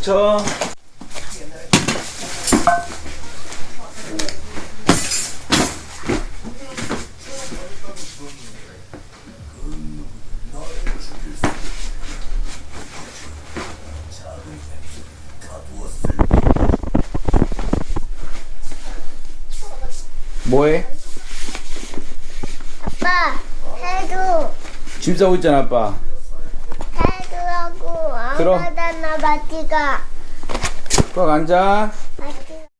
그쵸? 뭐해? 아빠 해도 짐 싸고 있잖아 아빠 들어. 가잖아 마티가 꽉 앉아 마티가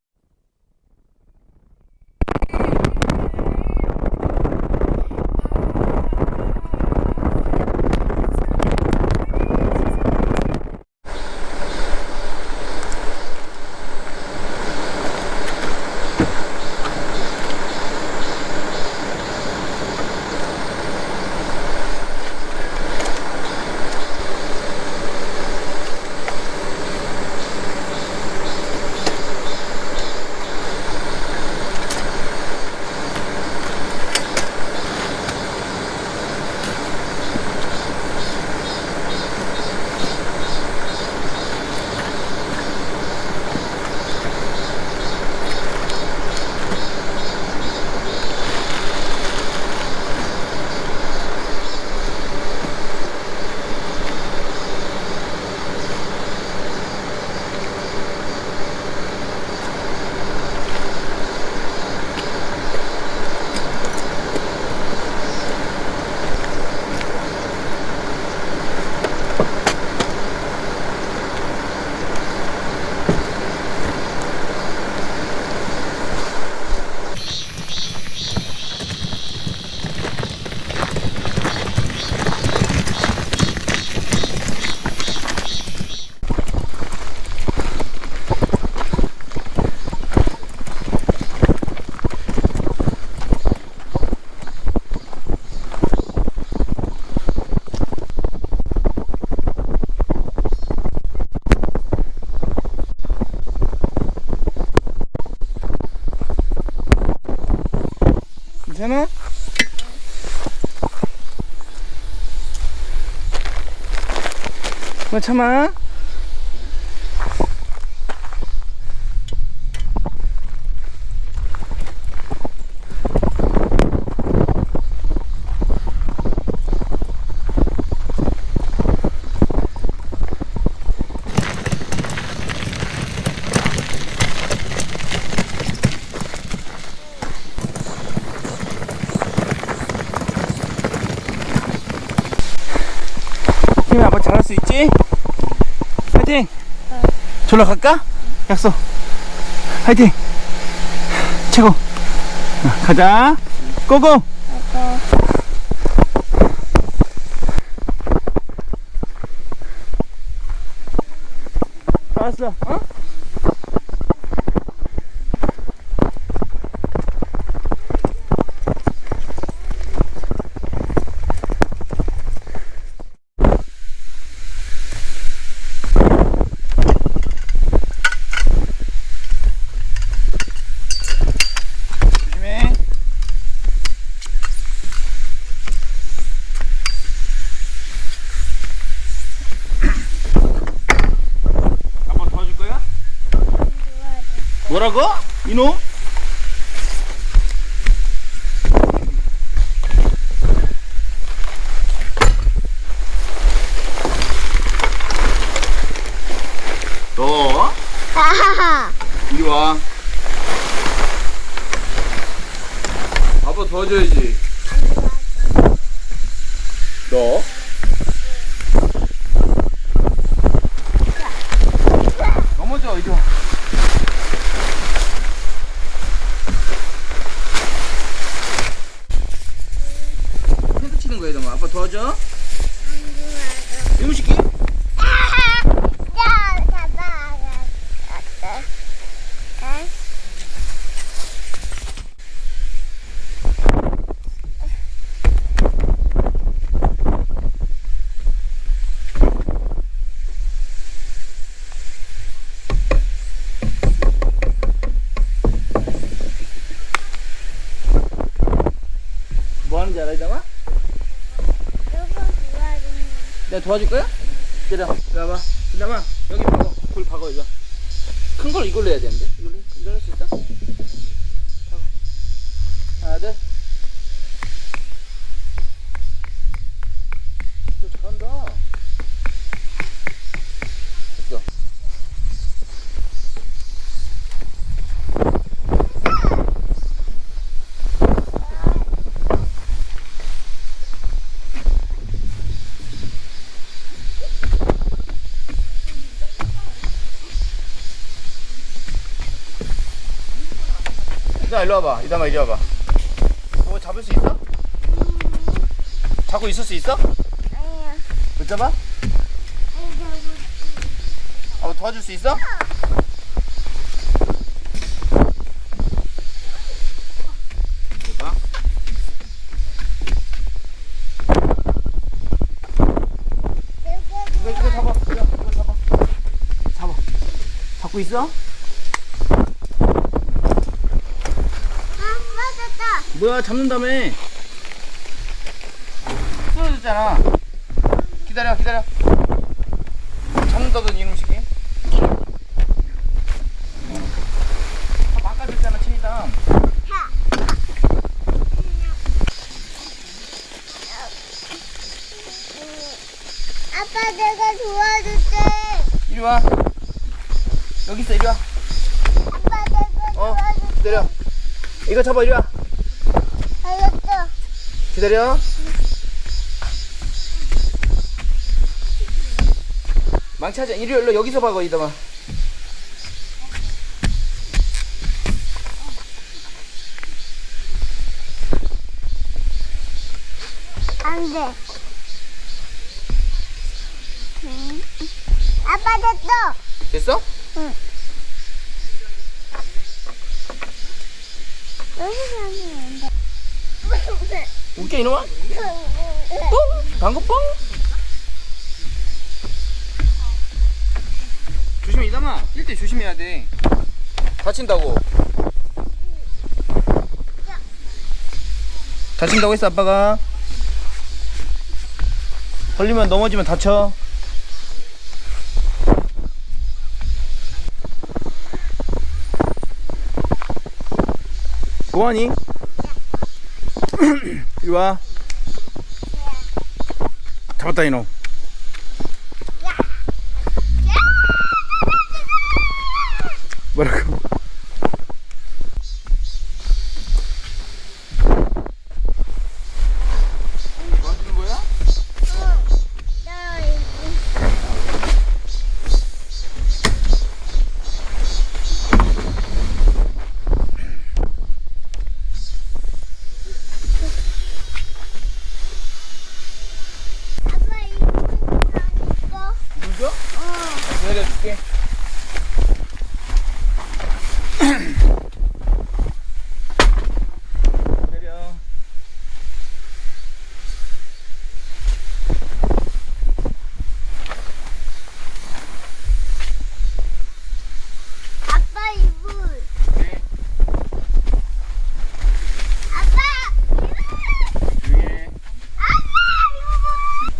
괜찮아? 뭐 참아 힘이 아빠 잘할 수 있지? 화이팅! 졸라 갈까? 약속 화이팅! 최고 어, 가자 고고! 다 왔어 어? 조심해 아빠 도와줄 거야? 뭐라고? 이놈? 너 하하하 이리 와. 아빠 도와줘야지. 너? 넘어져 이리 와. 텐트 아빠 도와줘. 이거 시키? 야 잡아 뭐 하는지 알아 이담아? 누구 좋아하는 내가 도와줄 거야? 기다려. 이리 와봐. 이담아 여기 봐봐. 불 박아 이거. 큰 걸 이걸로 해야 되는데? 이걸로 이걸로 할 수 있어? 이따 일로 와봐. 이따가 이리 와봐. 뭐 잡을 수 있어? 잡고 있을 수 있어? 아니야. 못 잡아? 어, 도와줄 수 있어? 잡고 있어? 아, 맞았다. 뭐야 잡는다며 쓰러졌잖아. 기다려 기다려. 잡는다던 이놈식이. 다 막아줬잖아 체이담 아빠 내가 도와줄게. 이리 와. 여기 있어 이리 와. 아빠 내가 어, 도와줄게. 기다려. 이거 잡아 이리 와. 기다려 망치하자 이리 일로 여기서 박아 이따가 안 돼. 응. 아빠 됐어. 됐어? 여기서 하면. 웃겨 이놈아? 뽕? 방구 뽕? 조심해 이담아. 뛸 때 조심해야 돼. 다친다고. 다친다고 했어 아빠가. 걸리면 넘어지면 다쳐. 뭐하니? 이리 와 잡았다 이놈 뭐라고? 도와주는 거야? 나 이거. 아빠 이거 이거. 물 줘? 어. 내려줄게 내려 아빠 이불. 네. 아빠 이불. 조용해 아빠 이불.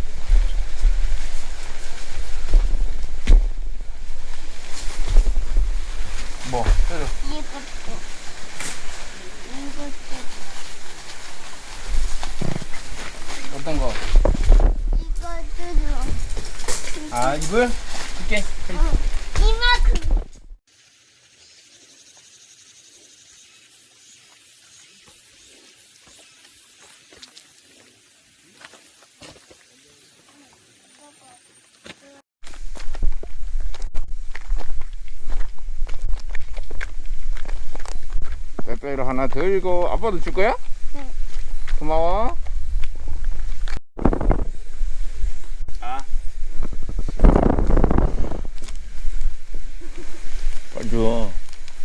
뭐? 때려 이것도. 이것도. 어떤 거? 이것도 줘. 아 이불? 줄게 이만큼. 빼빼로 하나 들고 아빠도 줄 거야? 응. 고마워 아 빨리 줘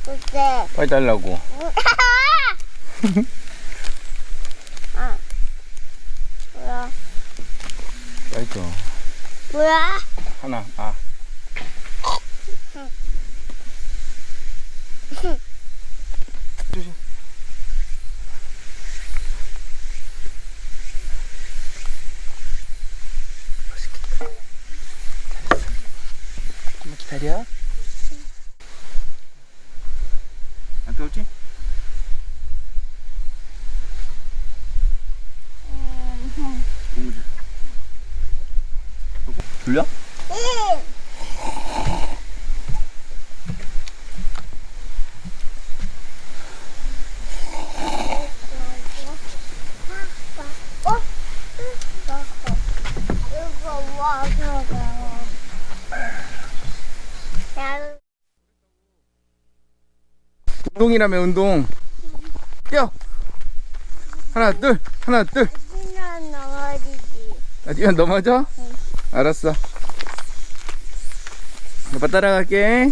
글쎄. 빨리 달라고 아. 뭐야? 빨리 줘 뭐야? 하나 아 조심 맛있겠다 잘했어 조금만 기다려 졸려? 응. 운동이라며 운동 뛰어 하나 둘 하나 둘 신난 넘어지지. 아, 뛰면 넘어져? 알았어. 아빠 따라갈게.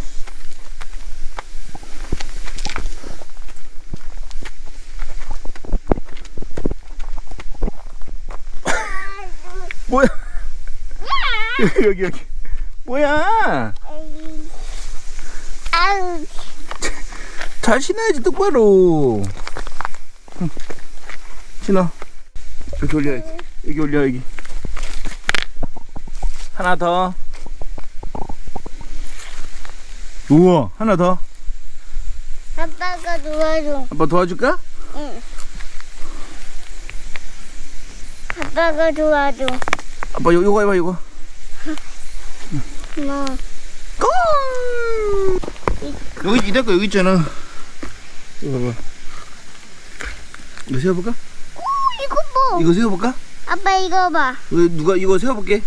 뭐야? 여기 여기. 뭐야? 잘 신어야지 똑바로. 응. 신어. 여기 올려 여기. 여기 올려 여기 하나 더 우와 하나 더 아빠가 도와줘. 아빠 도와줄까? 응. 아빠가 도와줘. 아빠 요, 요거 해봐 요거 뭐, 고! 여기 이럴 거 여기 있잖아 이거 봐봐 이거 세워볼까? 오, 이거 뭐? 이거 세워볼까? 아빠 이거 봐. 왜 누가 이거 세워볼게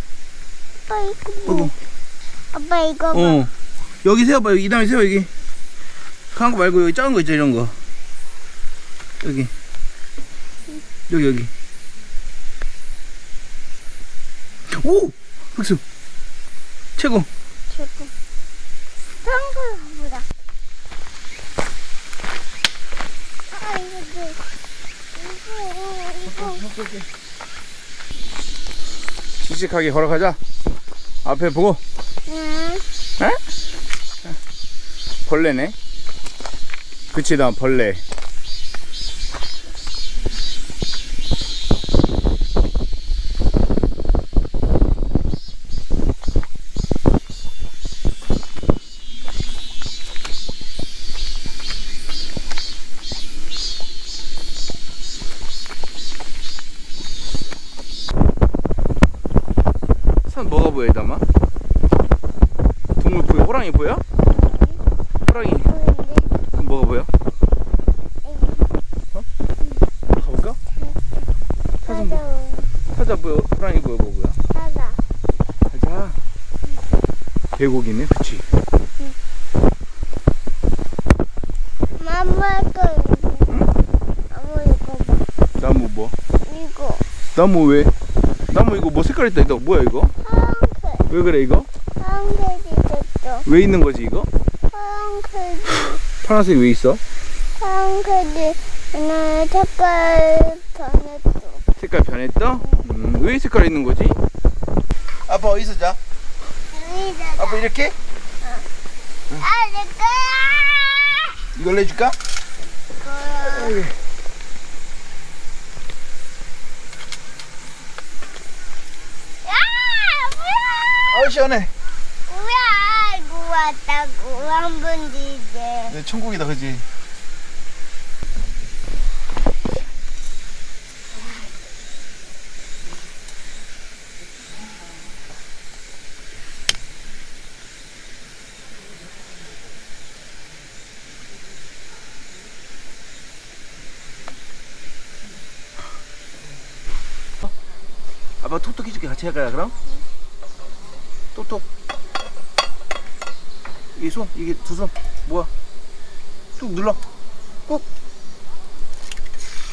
아빠 이거 뭐? 아빠 이거 봐. 어 여기 세워봐 여기 이 다음에 세워 여기 큰거 말고 여기 작은 거 있죠 이런 거 여기 여기 여기 오 박수 최고 최고. 평소보다. 아, 이거 뭐? 이거, 이거. 씩씩하게 걸어가자 앞에 보고 응. 에? 벌레네 그치 나 벌레 담아? 동물 보여? 호랑이 보여? 호랑이 보이는데? 뭐가 보여? 가볼까? 사슴 뭐? 맞아. 사자 보여? 호랑이 보여? 뭐 보여? 맞아. 가자 계곡이네 그치? 맘마 거. 나무 뭐? 이거 나무 왜? 나무 이거 뭐 색깔 있다 이거 뭐야 이거? 왜 그래 이거? 파란색이 됐어. 왜 있는 거지 이거? 파란색이 파란색 왜 있어? 파란색이 오늘 색깔 변했어. 색깔 변했어? 음, 왜 색깔 있는 거지? 아빠 어디서 자? 여기다가. 아빠 이렇게? 아, 내 거야. 이걸 해줄까? 거야. 야, 뭐야? 시원해 뭐야? 이거 왔다고 한번 뒤에. 네, 천국이다 그지? 아빠 톡톡 해줄게 같이 할까요 그럼? 톡톡 이게 손 이게 두 손. 모아 뚝 눌러. 꾹.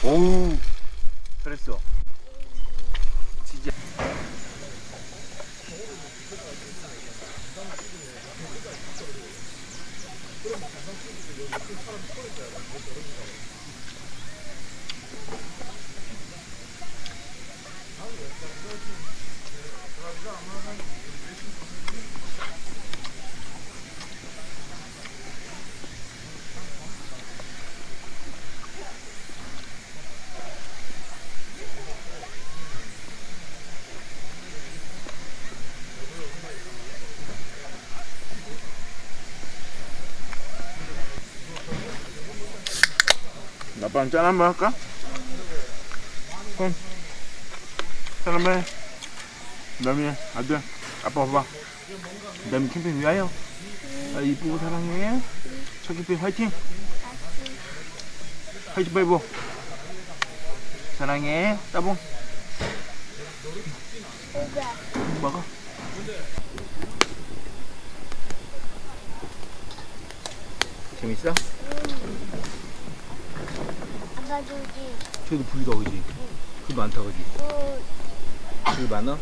오우. 잘했어. 진짜 아빠랑 짠 한번 할까? 손. 짠 한번 해. 남이 아들. 아빠 봐봐. 그 다음에 캠핑 위하여. 아, 이쁘고 사랑해. 첫 캠핑 화이팅. 하이파이브. 사랑해. 따봉. 먹어. 재밌어? 아빠 주지. 저기도 불이다 그지? 불 많다 그지? 응. 불 많아?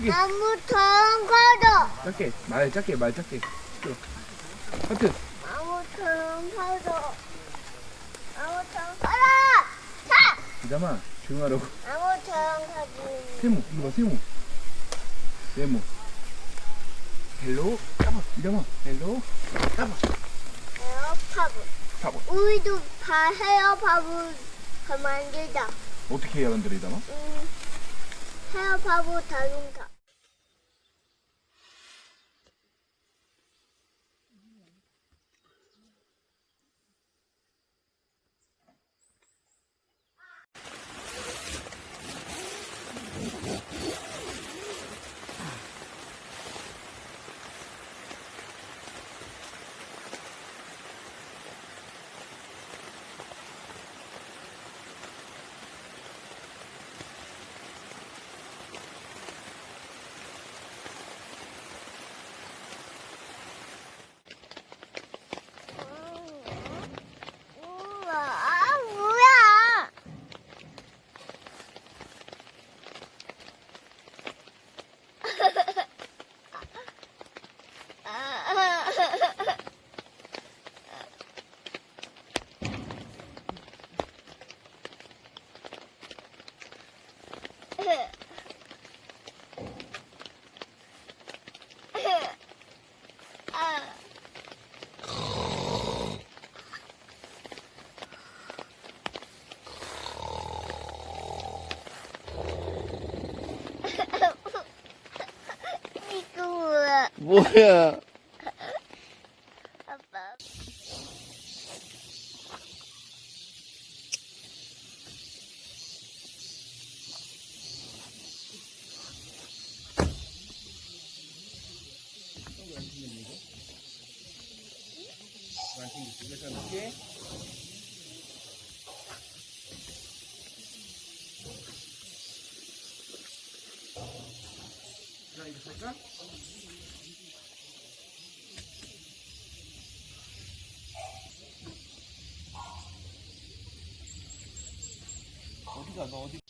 나무처럼 커져. 작게 말 작게 말 작게 시끄러 하트 나무처럼 커져. 나무처럼 커져. 자! 이담아 조용하라고 나무처럼 커지. 세모 이거 봐 세모 세모 헬로 따봐 이담아 헬로 따봐 헤어파브. 따봐 우리도 다더 만들자. 어떻게 해야 만들어 이담아? 음, 헤어파브 다룬다. 우와, 아, 뭐야? 이거 뭐 어디가 너 어디